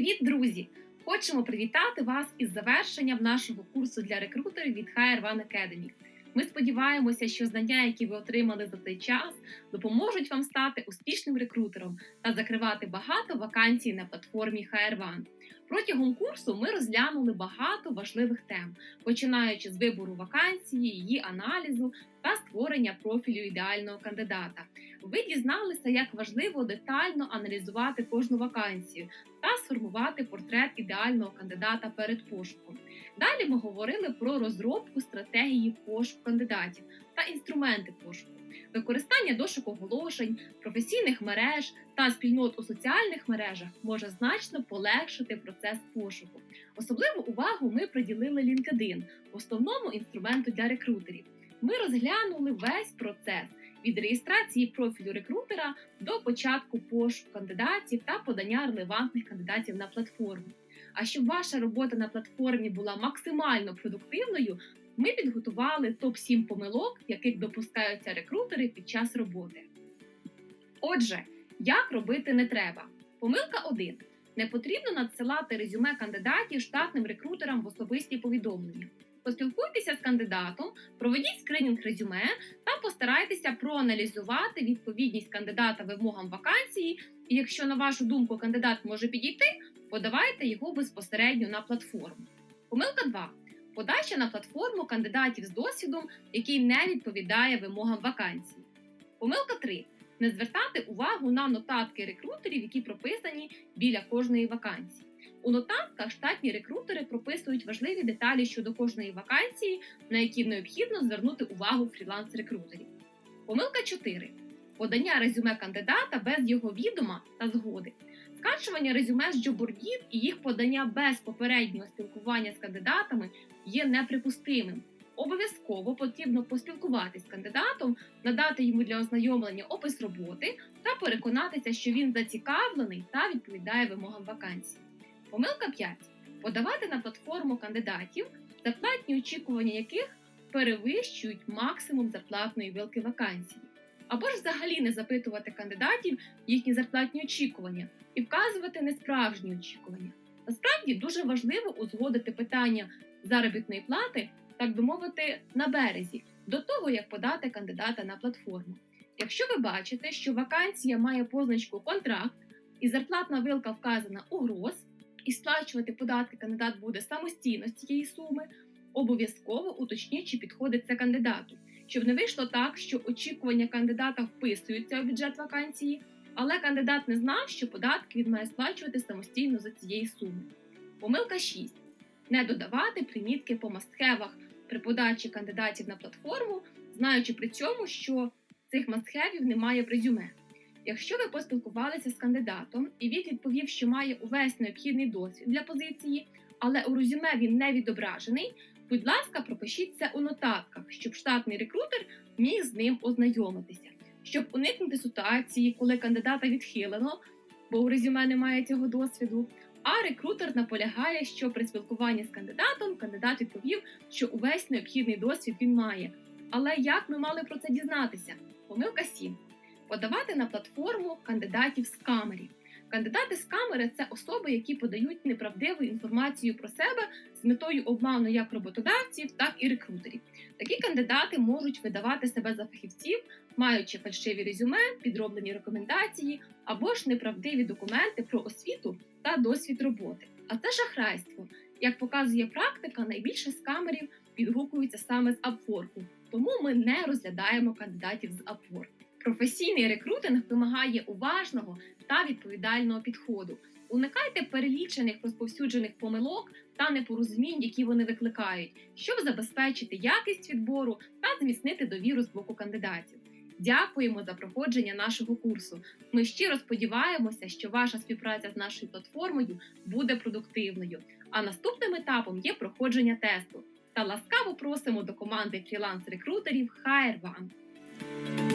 Привіт, друзі! Хочемо привітати вас із завершенням нашого курсу для рекрутерів від Hire One Academy. Ми сподіваємося, що знання, які ви отримали за цей час, допоможуть вам стати успішним рекрутером та закривати багато вакансій на платформі Hire One. Протягом курсу ми розглянули багато важливих тем, починаючи з вибору вакансії, її аналізу та створення профілю ідеального кандидата. Ви дізналися, як важливо детально аналізувати кожну вакансію та сформувати портрет ідеального кандидата перед пошуком. Далі ми говорили про розробку стратегії пошуку кандидатів та інструменти пошуку, використання дошок оголошень, професійних мереж та спільнот у соціальних мережах може значно полегшити процес пошуку. Особливу увагу ми приділили LinkedIn, основному інструменту для рекрутерів. Ми розглянули весь процес від реєстрації профілю рекрутера до початку пошуку кандидатів та подання релевантних кандидатів на платформу. А щоб ваша робота на платформі була максимально продуктивною, ми підготували топ-7 помилок, яких допускаються рекрутери під час роботи. Отже, як робити не треба? Помилка 1. Не потрібно надсилати резюме кандидатів штатним рекрутерам в особисті повідомлення. Поспілкуйтеся з кандидатом, проведіть скринінг резюме та постарайтеся проаналізувати відповідність кандидата вимогам вакансії. І якщо, на вашу думку, кандидат може підійти, подавайте його безпосередньо на платформу. Помилка 2. Подача на платформу кандидатів з досвідом, який не відповідає вимогам вакансії. Помилка 3. Не звертати увагу на нотатки рекрутерів, які прописані біля кожної вакансії. У нотатках штатні рекрутери прописують важливі деталі щодо кожної вакансії, на які необхідно звернути увагу фріланс-рекрутерів. Помилка 4. Подання резюме кандидата без його відома та згоди. Скачування резюме з джобордів і їх подання без попереднього спілкування з кандидатами є неприпустимим. Обов'язково потрібно поспілкуватися з кандидатом, надати йому для ознайомлення опис роботи та переконатися, що він зацікавлений та відповідає вимогам вакансії. Помилка 5. Подавати на платформу кандидатів, зарплатні очікування яких перевищують максимум зарплатної вилки вакансії. Або ж взагалі не запитувати кандидатів їхні зарплатні очікування і вказувати несправжні очікування. Насправді дуже важливо узгодити питання заробітної плати, так би мовити, на березі, до того як подати кандидата на платформу. Якщо ви бачите, що вакансія має позначку контракт і зарплатна вилка вказана у гроз, і сплачувати податки кандидат буде самостійно з цієї суми, обов'язково уточніть, чи підходить це кандидату, щоб не вийшло так, що очікування кандидата вписуються у бюджет вакансії, але кандидат не знав, що податки він має сплачувати самостійно за цієї суми. Помилка 6. Не додавати примітки по мастхевах при подачі кандидатів на платформу, знаючи при цьому, що цих мастхевів немає в резюме. Якщо ви поспілкувалися з кандидатом і він відповів, що має увесь необхідний досвід для позиції, але у резюме він не відображений, будь ласка, пропишіть це у нотатках, щоб штатний рекрутер міг з ним ознайомитися, щоб уникнути ситуації, коли кандидата відхилено, бо у резюме немає цього досвіду. А рекрутер наполягає, що при спілкуванні з кандидатом кандидат відповів, що увесь необхідний досвід він має. Але як ми мали про це дізнатися? Помилка 7 подавати на платформу кандидатів з камері. Кандидати з камери це особи, які подають неправдиву інформацію про себе з метою обману як роботодавців, так і рекрутерів. Такі кандидати можуть видавати себе за фахівців, маючи фальшиві резюме, підроблені рекомендації або ж неправдиві документи про освіту та досвід роботи. А це шахрайство. Як показує практика, найбільше з камерів підгукуються саме з Upwork, тому ми не розглядаємо кандидатів з Upwork. Професійний рекрутинг вимагає уважного та відповідального підходу. Уникайте перелічених розповсюджених помилок та непорозумінь, які вони викликають, щоб забезпечити якість відбору та зміцнити довіру з боку кандидатів. Дякуємо за проходження нашого курсу. Ми щиро сподіваємося, що ваша співпраця з нашою платформою буде продуктивною. А наступним етапом є проходження тесту. Та ласкаво просимо до команди фріланс-рекрутерів HireOne.